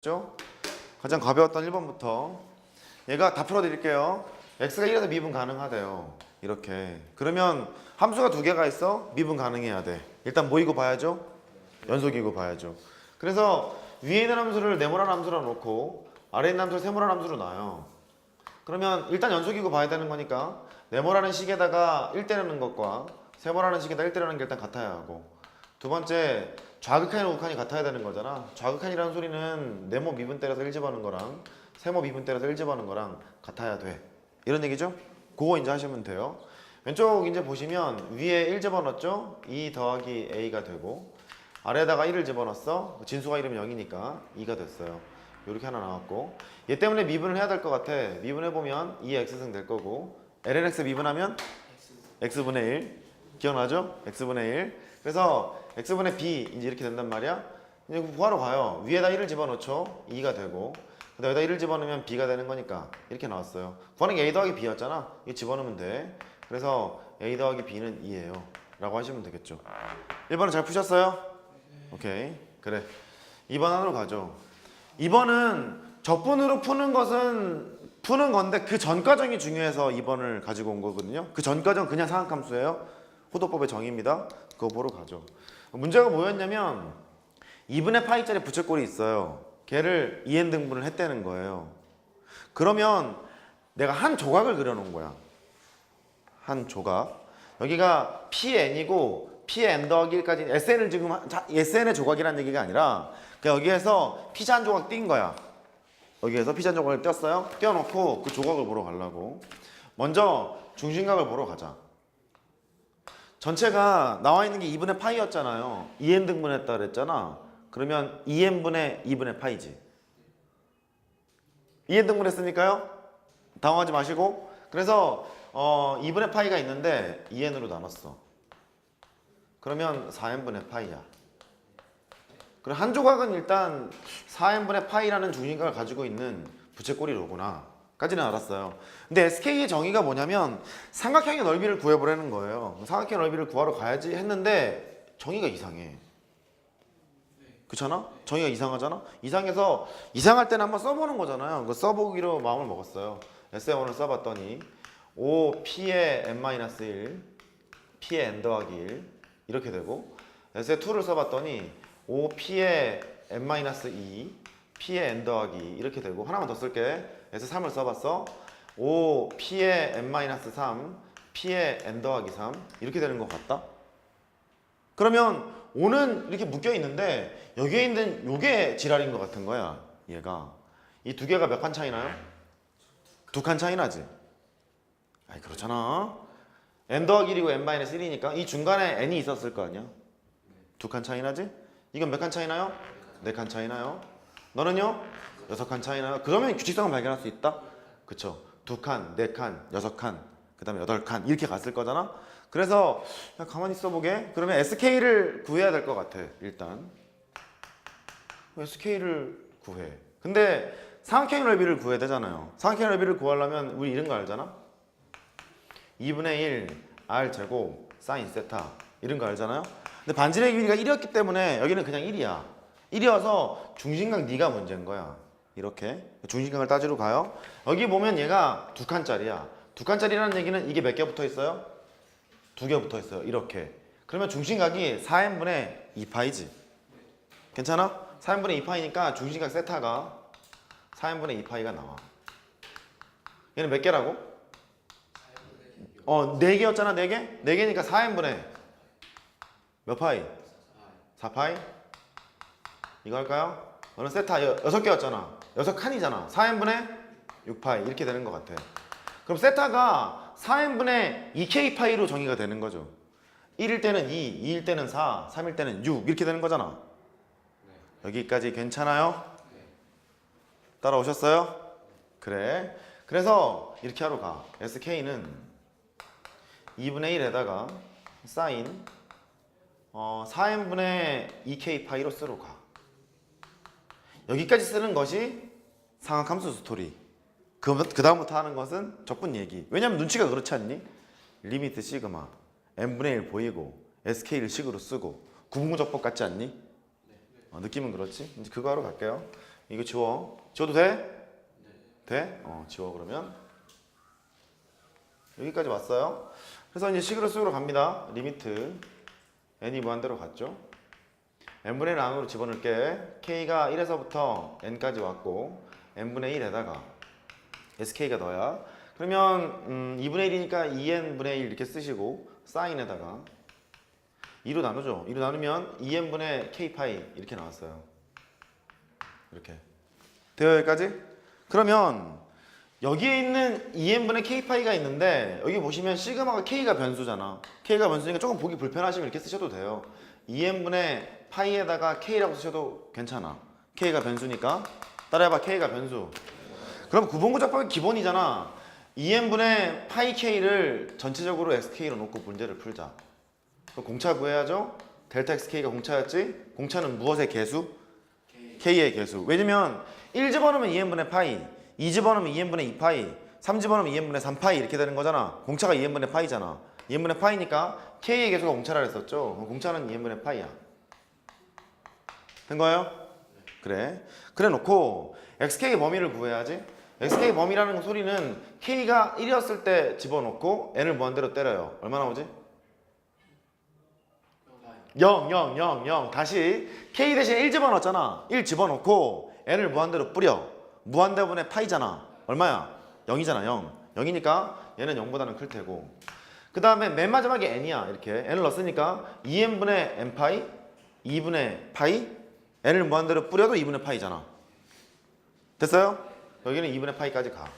죠 가장 가벼웠던 1번부터 얘가 다 풀어드릴게요. x가 1에서 미분 가능하대요. 이렇게. 그러면 함수가 두 개가 있어? 미분 가능해야 돼. 일단 뭐이고 봐야죠? 연속이고 봐야죠. 그래서 위에 있는 함수를 네모난 함수로 놓고 아래에 있는 함수를 세모난 함수로 놔요. 그러면 일단 연속이고 봐야 되는 거니까 네모라는 식에다가 1 때리는 것과 세모라는 식에다 1 때리는 게 일단 같아야 하고 두 번째 좌극한이랑 우극한이 같아야 되는 거잖아. 좌극한이라는 소리는 네모 미분 때려서 1 집어넣는 거랑 세모 미분 때려서 1 집어넣는 거랑 같아야 돼. 이런 얘기죠? 그거 이제 하시면 돼요. 왼쪽 이제 보시면 위에 1 집어넣었죠? 2 더하기 a가 되고 아래에다가 1을 집어넣었어? 진수가 이름이 0이니까 2가 됐어요. 이렇게 하나 나왔고. 얘 때문에 미분을 해야 될 것 같아. 미분해보면 2x승 될 거고. Lnx 미분하면 x분의 1 기억나죠? x분의 1 그래서 x분의 b 이제 이렇게 된단 말이야. 이제 구하러 가요. 위에다 1을 집어넣죠. 2가 되고. 근데 여기다 1을 집어넣으면 b가 되는 거니까 이렇게 나왔어요. 구하는 게 a 더하기 b였잖아. 이거 집어넣으면 돼. 그래서 a 더하기 b는 2예요. 라고 하시면 되겠죠. 1번은 잘 푸셨어요? 오케이. 그래. 2번 안으로 가죠. 2번은 적분으로 푸는 것은 푸는 건데 그 전 과정이 중요해서 2번을 가지고 온 거거든요. 그 전 과정 그냥 상학함수예요. 호도법의 정의입니다. 그거 보러 가죠. 문제가 뭐였냐면 2분의 파이짜리 부채꼴이 있어요. 걔를 2n 등분을 했다는 거예요. 그러면 내가 한 조각을 그려놓은 거야. 한 조각. 여기가 pn이고 pn 더하기 1까지 sn을 지금 sn의 조각이라는 얘기가 아니라 여기에서 피자 한 조각 띈 거야. 여기에서 피자 한 조각을 띄었어요. 띄워놓고 그 조각을 보러 가려고. 먼저 중심각을 보러 가자. 전체가 나와 있는 게 2분의 파이였잖아요. 2n 등분했다 그랬잖아. 그러면 2n분의 2분의 파이지. 2n 등분했으니까요. 당황하지 마시고. 그래서 어, 2분의 파이가 있는데 2n으로 나눴어. 그러면 4n분의 파이야. 그럼 한 조각은 일단 4n분의 파이라는 중심각을 가지고 있는 부채꼴이로구나. 까지는 알았어요. 근데 SK의 정의가 뭐냐면 삼각형의 넓이를 구해보라는 거예요. 삼각형의 넓이를 구하러 가야지 했는데 정의가 이상해. 그렇잖아? 정의가 이상하잖아? 이상해서 이상할 때는 한번 써보는 거잖아요. 그 써보기로 마음을 먹었어요. SF1을 써봤더니 5P의 n-1 P의 n 더하기 1 이렇게 되고 SF2를 써봤더니 5P의 n-2 P의 n 더하기 이렇게 되고 하나만 더 쓸게 S3을 써봤어 5P의 n-3 P의 n 더하기 3 이렇게 되는 것 같다? 그러면 5는 이렇게 묶여 있는데 여기에 있는 요게 지랄인 것 같은 거야 얘가 이 두 개가 몇 칸 차이 나요? 두 칸 차이 나지? 아이 그렇잖아 n 더하기 1이고 n-1이니까 이 중간에 n이 있었을 거 아니야 두 칸 차이 나지? 이건 몇 칸 차이 나요? 네 칸 차이 나요 너는요? 여섯 칸 차이 나요? 그러면 규칙성을 발견할 수 있다? 그쵸. 두 칸, 네 칸, 여섯 칸, 그 다음에 여덟 칸 이렇게 갔을 거잖아? 그래서 야, 가만히 있어보게. 그러면 SK를 구해야 될 것 같아 일단. SK를 구해. 근데 삼각형 넓이를 구해야 되잖아요. 삼각형 넓이를 구하려면 우리 이런 거 알잖아? 2분의 1 R 제곱 사인 세타 이런 거 알잖아요? 근데 반지름의 길이가 1이었기 때문에 여기는 그냥 1이야. 1이어서 중심각 네가 문제인 거야 이렇게 중심각을 따지러 가요 여기 보면 얘가 두 칸짜리야 두 칸짜리라는 얘기는 이게 몇 개 붙어 있어요? 두 개 붙어 있어요 이렇게 그러면 중심각이 4n분의 2파이지 괜찮아? 4n분의 2파이니까 중심각 세타가 4n분의 2파이가 나와 얘는 몇 개라고? 어, 4개였잖아, 4개? 4개니까 4n분의 몇 파이? 4파이? 이거 할까요? 너는 세타 여, 6개였잖아. 6칸이잖아. 4n분의 6파이. 이렇게 되는 것 같아. 그럼 세타가 4n분의 2k파이로 정의가 되는 거죠. 1일 때는 2, 2일 때는 4, 3일 때는 6 이렇게 되는 거잖아. 여기까지 괜찮아요? 따라오셨어요? 그래. 그래서 이렇게 하러 가. SK는 2분의 1에다가 사인 어, 4n분의 2k 파이로 쓰러 가. 여기까지 쓰는 것이 상학함수 스토리. 그, 그 다음부터 하는 것은 적분 얘기. 왜냐면 눈치가 그렇지 않니? 리미트 시그마 n분의 1 보이고 sk를 식으로 쓰고 구분구적법 같지 않니? 어, 느낌은 그렇지? 이제 그거 하러 갈게요. 이거 지워. 지워도 돼? 돼? 어, 지워 그러면. 여기까지 왔어요. 그래서 이제 식으로 쑥으로 갑니다. 리미트 n이 무한대로 갔죠. n분의 1 안으로 집어넣을게. k가 1에서부터 n까지 왔고 n분의 1에다가 sk가 너야. 그러면 음, 2분의 1이니까 2n분의 1 이렇게 쓰시고 사인에다가 2로 나누죠. 2로 나누면 2n분의 k파이 이렇게 나왔어요. 이렇게. 돼요 여기까지? 그러면 여기에 있는 2n분의 k파이가 있는데 여기 보시면 시그마가 k가 변수잖아. k가 변수니까 조금 보기 불편하시면 이렇게 쓰셔도 돼요. 2n분의 파이에다가 k라고 쓰셔도 괜찮아. k가 변수니까 따라해봐 k가 변수. 그럼 구분구작법이 기본이잖아. 2n분의 파이 k를 전체적으로 xk로 놓고 문제를 풀자. 그럼 공차 구해야죠. 델타 xk가 공차였지? 공차는 무엇의 개수? k의 개수. 왜냐면 1 집어넣으면 2n분의 파이, 2 집어넣으면 2n분의 2파이, 3 집어넣으면 2n분의 3파이 이렇게 되는 거잖아. 공차가 2n분의 파이잖아. 2n분의 파이니까 k의 개수가 공차라. 그럼 공차는 2n분의 파이야. 된 거예요? 그래. 그래 놓고 xk의 범위를 구해야지. xk 범위라는 소리는 k가 1이었을 때 집어넣고 n을 무한대로 때려요. 얼마 나 오지? 0, 0, 0, 0. 다시 k 대신에 1 집어넣었잖아. 1 집어넣고 n을 무한대로 뿌려. 무한대분의 파이잖아. 얼마야? 0이잖아. 0. 0이니까 얘는 0보다는 클 테고. 그 다음에 맨 마지막에 n이야. 이렇게 n을 넣었으니까 2n분의 n파이, 2분의 파이, n을 무한대로 뿌려도 2분의 파이잖아. 됐어요? 여기는 2분의 파이까지 가.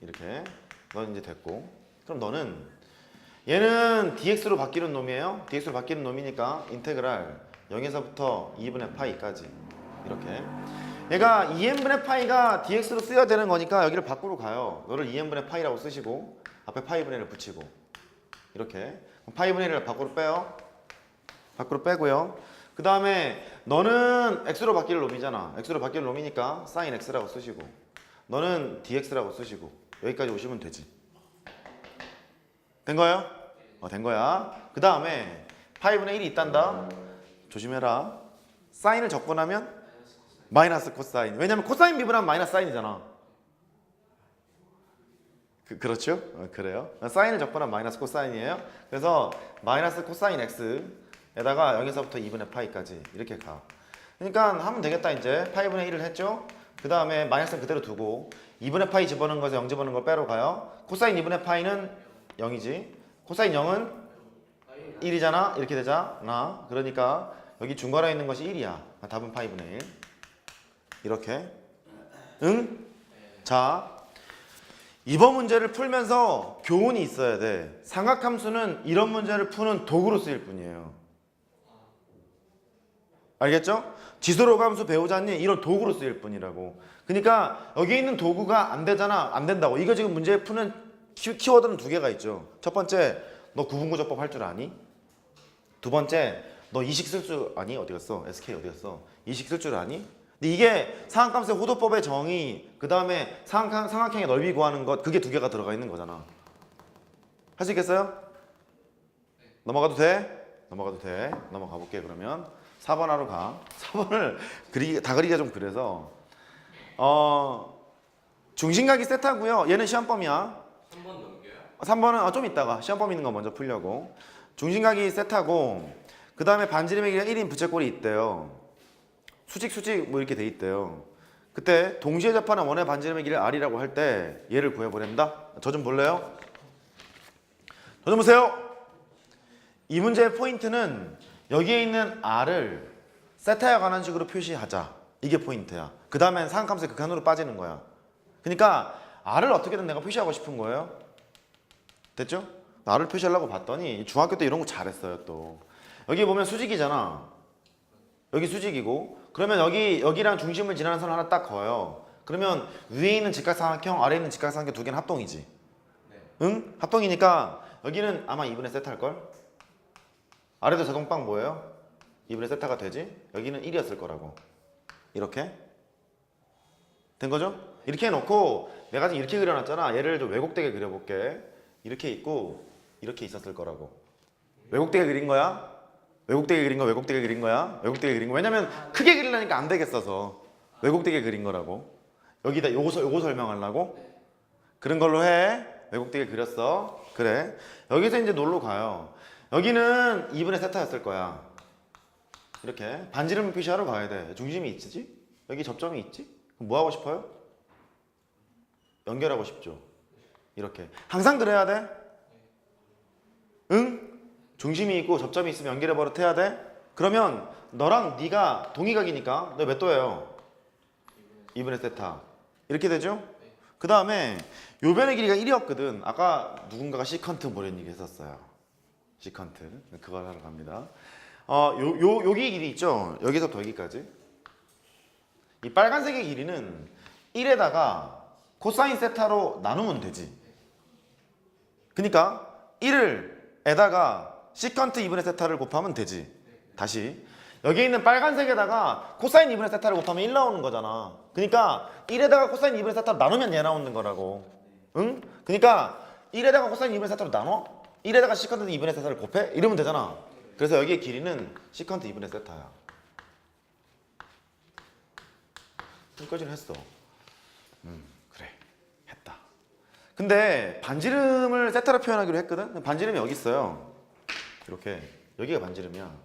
이렇게. 넌 이제 됐고. 그럼 너는 얘는 dx로 바뀌는 놈이에요. dx로 바뀌는 놈이니까 인테그랄 0에서부터 2분의 파이까지 이렇게. 얘가 2n분의 파이가 dx로 쓰여야 되는 거니까 여기를 밖으로 가요. 너를 2n분의 파이라고 쓰시고 앞에 파이분의 1을 붙이고 이렇게. 파이분의 1을 밖으로 빼요. 밖으로 빼고요. 그 다음에 너는 x로 바뀔 놈이잖아. x로 바뀔 놈이니까 sin x라고 쓰시고 너는 dx라고 쓰시고 여기까지 오시면 되지. 된 거예요? 어, 된 거야. 그 다음에 파이분의 1이 있단다. 조심해라. 사인을 적분하면 마이너스 코사인. 왜냐면 코사인 미분하면 마이너스 사인이잖아. 그, 그렇죠? 어, 그래요. 사인을 적분하면 마이너스 코사인이에요. 그래서 마이너스 코사인 x 에다가 0에서부터 2분의 파이까지 이렇게 가. 그러니까 하면 되겠다 이제. 파이분의 1을 했죠? 그 다음에 마이너스는 그대로 두고 2분의 파이 집어넣은 거에서 0 집어넣은 걸 빼러 가요. 코사인 2분의 파이는 0이지. 코사인 0은 1이잖아. 이렇게 되잖아. 그러니까 여기 중괄호에 있는 것이 1이야. 답은 파이분의 1. 이렇게. 응? 자. 이번 문제를 풀면서 교훈이 있어야 돼. 삼각함수는 이런 문제를 푸는 도구로 쓰일 뿐이에요. 알겠죠? 지수로 함수 배우자니 이런 도구로 쓰일 뿐이라고. 그러니까 여기 있는 도구가 안 되잖아. 안 된다고. 이거 지금 문제 푸는 키, 키워드는 두 개가 있죠. 첫 번째, 너 구분구조법 할 줄 아니? 두 번째, 너 이식 쓸 줄 아니? 어디 갔어? SK 어디 갔어? 이식 쓸 줄 아니? 근데 이게 상한감수의 호도법의 정의, 그 다음에 상한, 상한형의 넓이 구하는 것, 그게 두 개가 들어가 있는 거잖아. 할 수 있겠어요? 넘어가도 돼? 넘어가도 돼. 넘어가 볼게 그러면. 4번 하러 가. 4번을 그리, 다 그리기가 좀 그래서 어 중심각이 세타고요. 얘는 시험범이야. 3번 넘겨요? 3번은 어, 좀 이따가 시험범 있는 거 먼저 풀려고. 중심각이 세타고 그 다음에 반지름의 길이가 1인 부채꼴이 있대요. 수직 수직 뭐 이렇게 돼 있대요. 그때 동시에 접하는 원의 반지름의 길이를 r이라고 할 때 얘를 구해보렵니다. 저 좀 볼래요? 저 좀 보세요. 이 문제의 포인트는 여기에 있는 r을 세타에 관한 식으로 표시하자. 이게 포인트야. 그 다음엔 상한감수의 극한으로 빠지는 거야. 그러니까 r을 어떻게든 내가 표시하고 싶은 거예요. 됐죠? r을 표시하려고 봤더니 중학교 때 이런 거 잘했어요 또. 여기 보면 수직이잖아. 여기 수직이고 그러면 여기 여기랑 중심을 지나는 선 하나 딱 그어요. 그러면 위에 있는 직각삼각형, 아래에 있는 직각삼각형 두 개는 합동이지. 네. 응? 합동이니까 여기는 아마 2분의 세타 할 걸. 아래도 자동빵 뭐예요? 2분의 세타가 되지? 여기는 1이었을 거라고. 이렇게 된 거죠? 이렇게 해놓고 내가 지금 이렇게 그려놨잖아. 얘를 좀 왜곡되게 그려볼게. 이렇게 있고 이렇게 있었을 거라고. 왜곡되게 그린 거야? 왜곡되게 그린 거 왜곡되게 그린 거야? 왜곡되게 그린 거. 왜냐면 크게 그리려니까 안 되겠어서. 왜곡되게 그린 거라고. 여기다 요거, 서- 요거 설명하려고? 그런 걸로 해. 왜곡되게 그렸어. 그래. 여기서 이제 놀러 가요. 여기는 2분의 세타였을 거야. 이렇게 반지름 표시하러 가야 돼. 중심이 있지? 여기 접점이 있지? 그럼 뭐 하고 싶어요? 연결하고 싶죠. 이렇게. 항상 그래야 돼? 응? 중심이 있고 접점이 있으면 연결해 버릇해야 돼? 그러면 너랑 네가 동의각이니까 너 몇 도예요? 2분의 세타. 이렇게 되죠? 그 다음에 요 변의 길이가 1이었거든. 아까 누군가가 시컨트 뭐 이런 얘기 했었어요. 시컨트. 그걸 하러 갑니다. 어, 요, 요, 여기 길이 있죠? 여기서부터 여기까지. 이 빨간색의 길이는 1에다가 코사인 세타로 나누면 되지. 그러니까 1을 에다가 시컨트 2분의 세타를 곱하면 되지. 다시. 여기 있는 빨간색에다가 코사인 2분의 세타를 곱하면 1 나오는 거잖아. 그러니까 1에다가 코사인 2분의 세타를 나누면 얘 나오는 거라고. 응? 그러니까 1에다가 코사인 2분의 세타를 나눠? 1에다가 시컨트 2분의 세타를 곱해? 이러면 되잖아. 그래서 여기의 길이는 시컨트 2분의 세타야. 여기까지는 했어. 음, 그래. 했다. 근데 반지름을 세타로 표현하기로 했거든? 반지름이 여기 있어요. 이렇게. 여기가 반지름이야.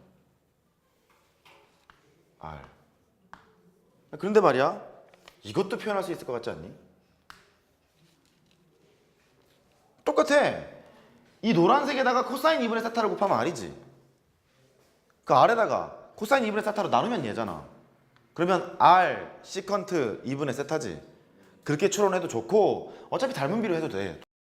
R. 그런데 말이야. 이것도 표현할 수 있을 것 같지 않니? 똑같아. 이 노란색에다가 코사인 2분의 세타를 곱하면 R이지. 그 R에다가 코사인 2분의 세타로 나누면 얘잖아. 그러면 R 시컨트 2분의 세타지. 그렇게 추론해도 좋고 어차피 닮은 비로 해도 돼.